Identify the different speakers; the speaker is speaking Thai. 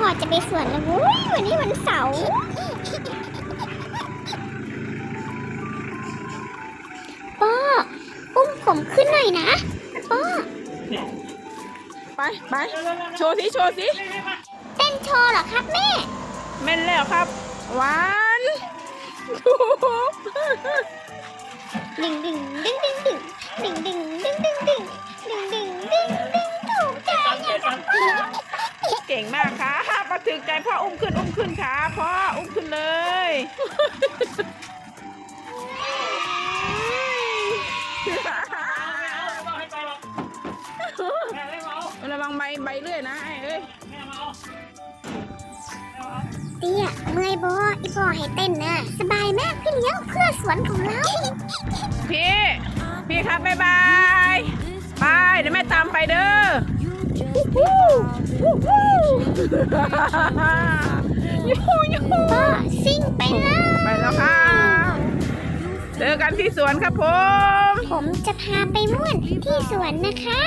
Speaker 1: พ่อจะไปสวนแล้ววุ้ยวันนี้วันเสาร์ป้ออุ้มผมขึ้นหน่อยนะป้อ
Speaker 2: ไปไปโชว์สิโชว์สิ
Speaker 1: เต้นโชว์เหรอครับแม่
Speaker 2: แม่นแล้วครับหวาน
Speaker 1: ดึงดึงดึงดึงดึงดึงดึงดึงดึงดึงดึงดึงดึงดึงถูกใจอะ
Speaker 2: เก่งมากครับมา ถึงใจพ่ออุ้มขึ้นอุ้มขึ้นขาพ่ออุ้มขึ้นเลยระวังใบใบเลื่อยนะไอ้เอ้ย
Speaker 1: เตี้ยเมื่อยบออีบอให้เต้นนะสบายมากพี่เลี้ยงเพื่อสวนของเรา
Speaker 2: พี่ พี่ครับบ๊ายบาย ยูยู
Speaker 1: สิ่งไปแล้ว
Speaker 2: ไปแล้วค่ะ เจอกันที่สวนครับผม
Speaker 1: ผมจะพาไปม่วนที่สวนนะคะ